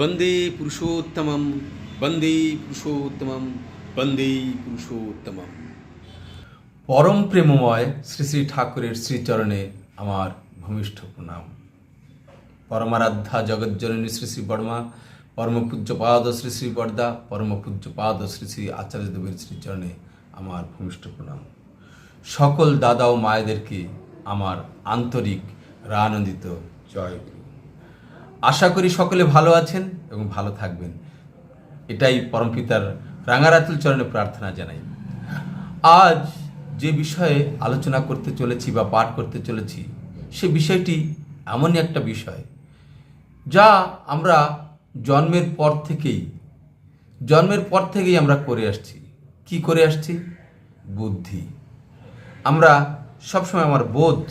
বন্দে পুরুষোত্তমম বন্দে পুরুষোত্তমম বন্দে পুরুষোত্তমম। পরম প্রেমময় শ্রী শ্রী ঠাকুরের শ্রীচরণে আমার ভূমিষ্ঠ প্রণাম। পরমারাধ্যা জগজ্জননী শ্রী শ্রী বর্মা পরম পূজ্যপাদ শ্রী শ্রী বর্দা পরম পূজ্যপাদ শ্রী শ্রী আচার্যদেবের শ্রীচরণে আমার ভূমিষ্ঠ প্রণাম। সকল দাদা ও মায়েদেরকে আমার আন্তরিক, রানন্দিত জয় আশা করি সকলে ভালো আছেন এবং ভালো থাকবেন। এটাই পরমপিতার রাঙারাতুল চরণে প্রার্থনা জানাই। আজ যে বিষয়ে আলোচনা করতে চলেছি বা পাঠ করতে চলেছি, সে বিষয়টি এমনই একটা বিষয়, যা আমরা জন্মের পর থেকেই, জন্মের পর থেকেই আমরা করে আসছি। কি করে আসছি? বুদ্ধি। আমরা সবসময় আমার বোধ,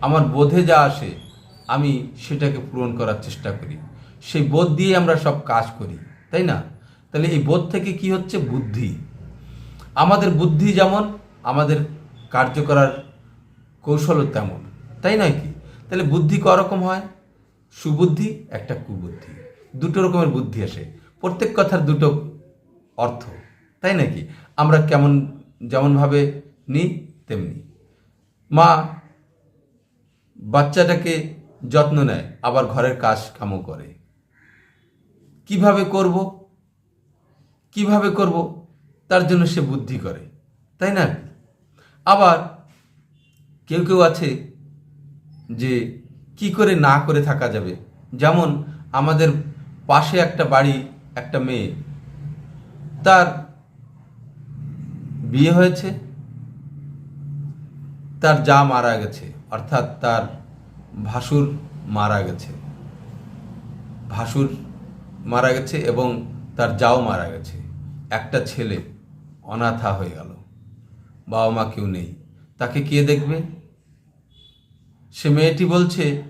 আমার বোধে যা আসে আমি সেটাকে পূরণ করার চেষ্টা করি। সেই বোধ দিয়ে আমরা সব কাজ করি, তাই না? তাহলে এই বোধ থেকে কি হচ্ছে? বুদ্ধি। আমাদের বুদ্ধি যেমন, আমাদের কার্য করার কৌশলও তেমন, তাই নয় কি? তাহলে বুদ্ধি রকম হয়? সুবুদ্ধি, একটা কুবুদ্ধি। দুটো রকমের বুদ্ধি আসে। প্রত্যেক কথার দুটো অর্থ, তাই নাকি আমরা কেমন যেমনভাবে নিই, তেমনি। মা বাচ্চাটাকে যত্ন নেয়, আবার ঘরের কাজ কামও করে। কীভাবে করব? কীভাবে করব? তার জন্য সে বুদ্ধি করে, তাই না? আবার কেউ কেউ আছে যে কি করে না করে থাকা যাবে? যেমন আমাদের পাশে একটা বাড়ি, একটা মেয়ে। তার বিয়ে হয়েছে, তার যা মারা গেছে, অর্থাৎ তার ভাসুর মারা গেছে। ভাসুর মারা গেছে এবং তার যাও মারা গেছে। একটা ছেলে অনাথা হয়ে গেল। বাবা মা কেউ নেই। তাকে কে দেখবে? সে মেয়েটি বলছে,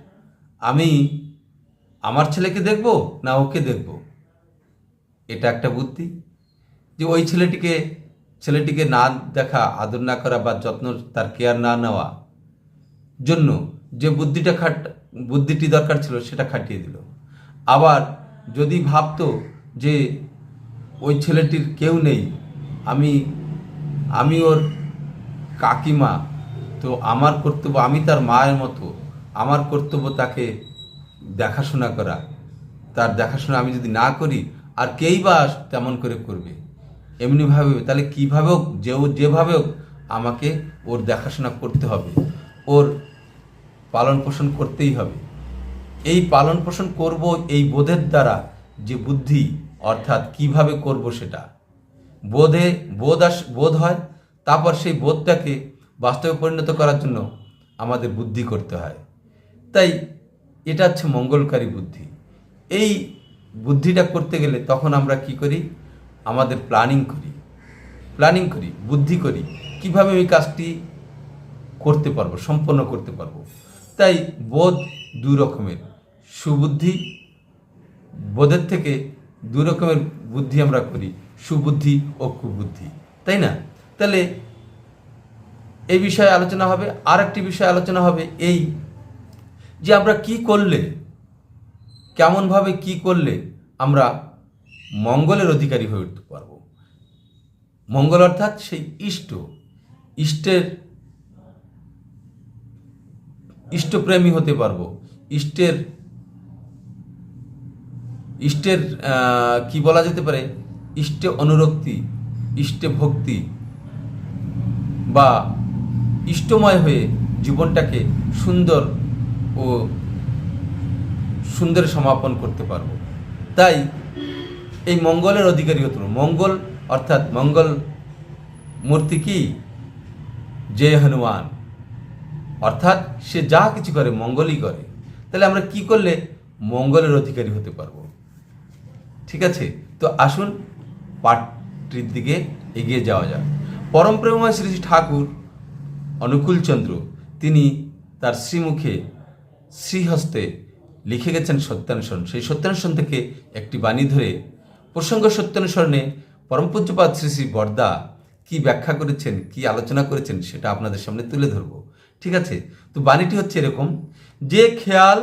আমি আমার ছেলেকে দেখব না ওকে দেখব? এটা একটা বুদ্ধি যে ওই ছেলেটিকে ছেলেটিকে না দেখা, আদর না করা বা যত্ন, তার কেয়ার না নেওয়া জন্য যে বুদ্ধিটা খাট, বুদ্ধিটি দরকার ছিল সেটা খাটিয়ে দিল। আবার যদি ভাবতো যে ওই ছেলেটির কেউ নেই, আমি আমি ওর কাকিমা, তো আমার কর্তব্য, আমি তার মায়ের মতো, আমার কর্তব্য তাকে দেখাশোনা করা। তার দেখাশোনা আমি যদি না করি, আর কেই বা তেমন করে করবে? এমনিভাবে তাহলে কীভাবে হোক, যে যেভাবে হোক, আমাকে ওর দেখাশোনা করতে হবে। ওর পালন পোষণ করতেই হবে। এই পালন পোষণ করব এই বোধের দ্বারা যে বুদ্ধি, অর্থাৎ কীভাবে করব সেটা। বোধে বোধ আস, বোধ হয়, তারপর সেই বোধটাকে বাস্তবে পরিণত করার জন্য আমাদের বুদ্ধি করতে হয়। তাই এটা হচ্ছে মঙ্গলকারী বুদ্ধি। এই বুদ্ধিটা করতে গেলে তখন আমরা কি করি? আমাদের প্ল্যানিং করি। প্ল্যানিং করি, বুদ্ধি করি। কীভাবে ওই কাজটি করতে পারব, সম্পন্ন করতে পারব? তাই বোধ দুই রকমের। সুবুদ্ধি, বোধের থেকে দু রকমের বুদ্ধি আমরা করি, সুবুদ্ধি ও কুবুদ্ধি। তাই না? তাহলে এই বিষয়ে আলোচনা হবে আর একটি বিষয়ে আলোচনা হবে এই যে আমরা কি করলে, কেমনভাবে কি করলে আমরা মঙ্গলের অধিকারী হয়ে উঠতে পারব। মঙ্গল অর্থাৎ সেই ইষ্ট। ইষ্টের ইষ্টপ্রেমী হতে পারব। ইষ্টের ইষ্টের কি বলা যেতে পারে? ইষ্টে অনুরক্তি, ইষ্টে ভক্তি বা ইষ্টময় হয়ে জীবনটাকে সুন্দর ও সুন্দর সমাপন করতে পারব। তাই এই মঙ্গলের অধিকারী হতে। মঙ্গল অর্থাৎ মঙ্গল মূর্তি কি? যে হনুমান। অর্থাৎ সে যা কিছু করে, মঙ্গলই করে। তাহলে আমরা কি করলে মঙ্গলের অধিকারী হতে পারব? ঠিক আছে? তো আসুন পাঠটির দিকে এগিয়ে যাওয়া যাক। পরম প্রেমময় শ্রী ঠাকুর অনুকূলচন্দ্র তিনি তার শ্রীমুখে শ্রীহস্তে লিখে গেছেন সত্যানুসরণ। সেই সত্যানুসরণ থেকে একটি বাণী ধরে, প্রসঙ্গ সত্যানুসরণে পরম পূজ্যপাদ শ্রী শ্রী বর্দা কি ব্যাখ্যা করেছেন, কি আলোচনা করেছেন, সেটা আপনাদের সামনে তুলে ধরবো। ঠিক আছে? তো বাণীটি হচ্ছে এরকম, যে খেয়াল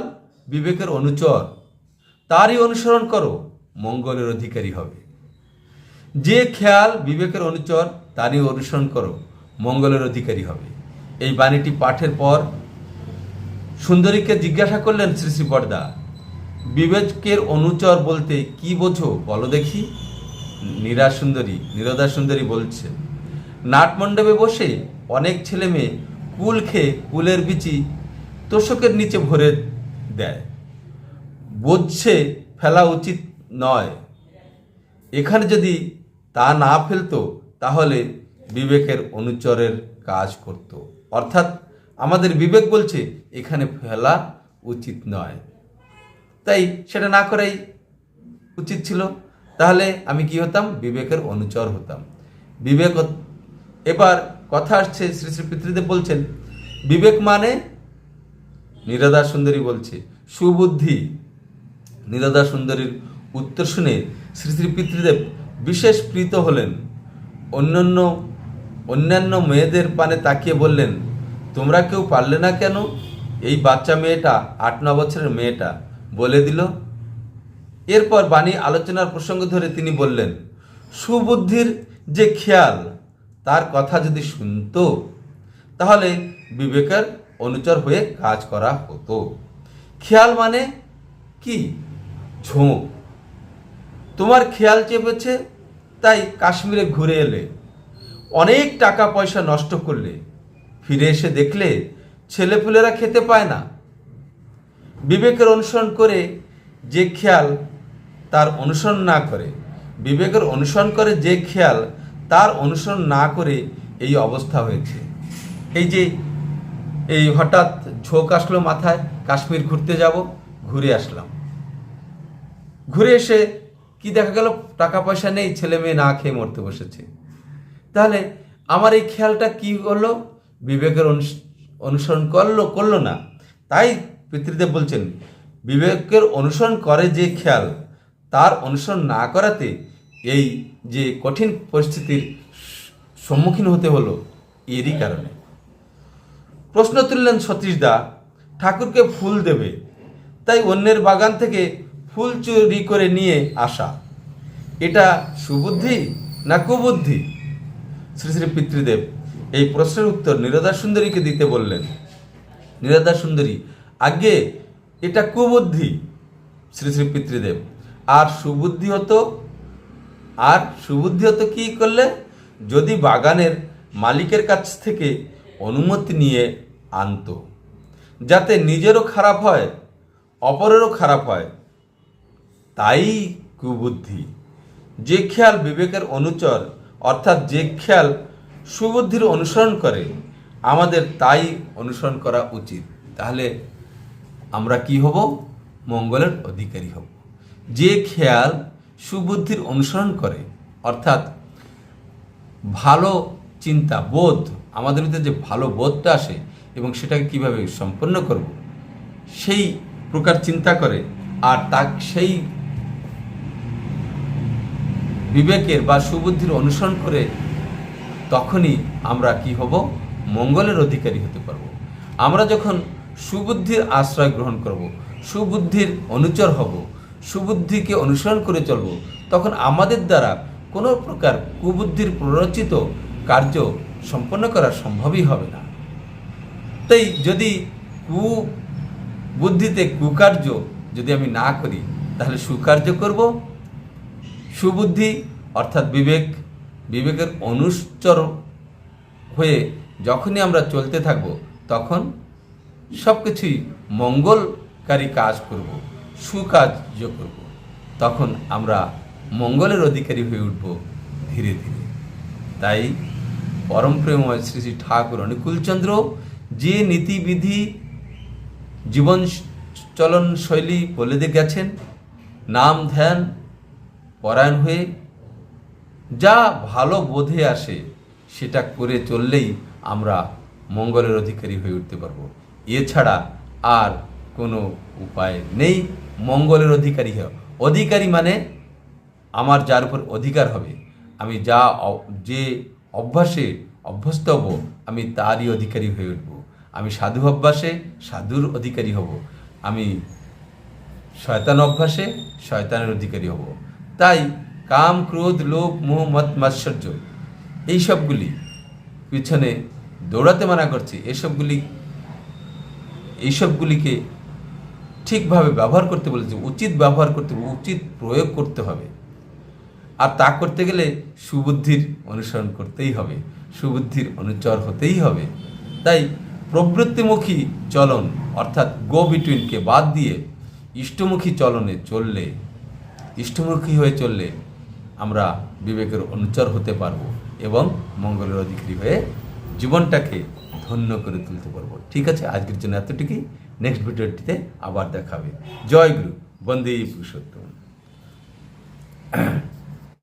বিবেকের অনুচর, তারই অনুসরণ করো, মঙ্গলের অধিকারী হবে। যে খেয়াল বিবেকের অনুচর, তারই অনুসরণ করো, মঙ্গলের অধিকারী হবে। এই বাণীটি পাঠের পর সুন্দরীকে জিজ্ঞাসা করলেন শ্রী শ্রী বরদা বিবেকের অনুচর বলতে কি বোঝো? বলো দেখি। নীরা সুন্দরী, নীরদা সুন্দরী বলছে, নাটমণ্ডপে বসে অনেক ছেলে মেয়ে কুল খেয়ে কুলের বিচি তোষকের নিচে ভরে দেয়। বোঝছে ফেলা উচিত নয়। এখানে যদি তা না ফেলতো, তাহলে বিবেকের অনুচরের কাজ করত। অর্থাৎ আমাদের বিবেক বলছে, এখানে ফেলা উচিত নয়। তাই সেটা না করাই উচিত ছিল। তাহলে আমি কি হতাম? বিবেকের অনুচর হতাম। বিবেক এবার কথা আসছে, শ্রী শ্রী পিতৃদেব বলছেন, বিবেক মানে নীরদা সুন্দরী বলছে, সুবুদ্ধি। নীরদা সুন্দরীর উত্তর শুনে শ্রী শ্রী পিতৃদেব বিশেষ প্রীত হলেন। অন্যান্য অন্যান্য মেয়েদের পানে তাকিয়ে বললেন, তোমরা কেউ পারলে না কেন? এই বাচ্চা মেয়েটা, আট, ন বছরের মেয়েটা। বলে দিল। এরপর বাণী আলোচনার প্রসঙ্গ ধরে তিনি বললেন, সুবুদ্ধির যে খেয়াল তার কথা যদি শুনতো, তাহলে বিবেকের অনুচর হয়ে কাজ করা হতো। খেয়াল মানে কি? ঝোঁক তোমার খেয়াল চেপেছে, তাই কাশ্মীরে ঘুরে এলে। অনেক টাকা পয়সা নষ্ট করলে। ফিরে এসে দেখলে ছেলেপুলেরা খেতে পায় না। বিবেকের অনুসরণ করে যে খেয়াল তার অনুসরণ না করে, বিবেকের অনুসরণ করে যে খেয়াল তার অনুসরণ না করে এই অবস্থা হয়েছে। এই যে, এই হঠাৎ ঝোঁক আসলো মাথায়, কাশ্মীর ঘুরতে যাব, ঘুরে আসলাম। ঘুরে এসে কি দেখা গেল? টাকা পয়সা নেই, ছেলে মেয়ে না খেয়ে মরতে বসেছে। তাহলে আমার এই খেয়ালটা কি হলো? বিবেকের অনুস- অনুসরণ করল করল না। তাই পিতৃদেব বলছেন, বিবেকের অনুসরণ করে যে খেয়াল, তার অনুসরণ না করাতে এই যে কঠিন পরিস্থিতির সম্মুখীন হতে হলো এরই কারণে। প্রশ্ন তুললেন সতীশদা ঠাকুরকে ফুল দেবে, তাই অন্যের বাগান থেকে ফুল চুরি করে নিয়ে আসা। এটা সুবুদ্ধি না কুবুদ্ধি? শ্রী শ্রী পিতৃদেব এই প্রশ্নের উত্তর নীরদা সুন্দরীকে দিতে বললেন। নীরদা সুন্দরী আগে এটা কুবুদ্ধি। শ্রী শ্রী পিতৃদেব, আর সুবুদ্ধি হতো আর সুবুদ্ধি হতো কী করলে? যদি বাগানের মালিকের কাছ থেকে অনুমতি নিয়ে আনতো, যাতে নিজেরও খারাপ হয়, অপরেরও খারাপ হয়, তাই কুবুদ্ধি। যে খেয়াল বিবেকের অনুচর, অর্থাৎ যে খেয়াল সুবুদ্ধির অনুসরণ করে, আমাদের তাই অনুসরণ করা উচিত। তাহলে আমরা কি হব? মঙ্গলের অধিকারী হব। যে খেয়াল সুবুদ্ধির অনুসরণ করে। অর্থাৎ ভালো চিন্তা, বোধ, আমাদের ভিতরে যে ভালো বোধটা আসে এবং সেটাকে কীভাবে সম্পন্ন করব, সেই প্রকার চিন্তা করে আর তা সেই বিবেকের বা সুবুদ্ধির অনুসরণ করে তখনই আমরা কি হব? মঙ্গলের অধিকারী হতে পারব। আমরা যখন সুবুদ্ধির আশ্রয় গ্রহণ করব, সুবুদ্ধির অনুচর হব সুবুদ্ধিকে অনুসরণ করে চলব, তখন আমাদের দ্বারা কোনো প্রকার কুবুদ্ধির প্ররোচিত কার্য সম্পন্ন করা সম্ভবই হবে না। তাই যদি কু বুদ্ধিতে কুকার্য যদি আমি না করি, তাহলে সুকার্য করব? সুবুদ্ধি অর্থাৎ বিবেক, বিবেকের অনুশ্চর হয়ে যখনই আমরা চলতে থাকব, তখন সব কিছুই মঙ্গলকারী কাজ করব। সুকার্য করব, তখন আমরা মঙ্গলের অধিকারী হয়ে উঠব ধীরে ধীরে। তাই পরম প্রেমময় শ্রী শ্রী ঠাকুর অনুকূলচন্দ্র যে নীতিবিধি জীবন চলন শৈলী বলে দিয়ে গেছেন, নাম ধ্যান, পরায়ণ হয়ে যা ভালো বোধে আসে সেটা করে চললেই আমরা মঙ্গলের অধিকারী হয়ে উঠতে পারব। এছাড়া আর কোনো উপায় নেই। মঙ্গলের অধিকারী হওয়া অধিকারী মানে আমার যার উপর অধিকার হবে। আমি যা যে অভ্যাসে অভ্যস্ত হব, আমি তারই অধিকারী হয়ে উঠব। আমি সাধু অভ্যাসে সাধুর অধিকারী হব। আমি শয়তান অভ্যাসে শয়তানের অধিকারী হব। তাই কাম, ক্রোধ, লোভ, মোহ, মত, মাৎসর্য এইসবগুলি পিছনে দৌড়াতে মানা করছে। এসবগুলি, এইসবগুলিকে ঠিকভাবে ব্যবহার করতে বলেছে উচিত ব্যবহার করতে হবে, উচিত প্রয়োগ করতে হবে। আর তা করতে গেলে সুবুদ্ধির অনুসরণ করতেই হবে সুবুদ্ধির অনুচর হতেই হবে। তাই প্রবৃত্তিমুখী চলন অর্থাৎ গো বিটুইনকে বাদ দিয়ে ইষ্টমুখী চলনে চললে ইষ্টমুখী হয়ে চললে আমরা বিবেকের অনুচর হতে পারব এবং মঙ্গলের অধিকারী হয়ে জীবনটাকে ধন্য করে তুলতে পারব। ঠিক আছে? আজকের জন্য এতটুকুই। নেক্সট ভিডিওটিতে আবার দেখাবে। জয় গুরু বন্দে পুরুষোত্তম।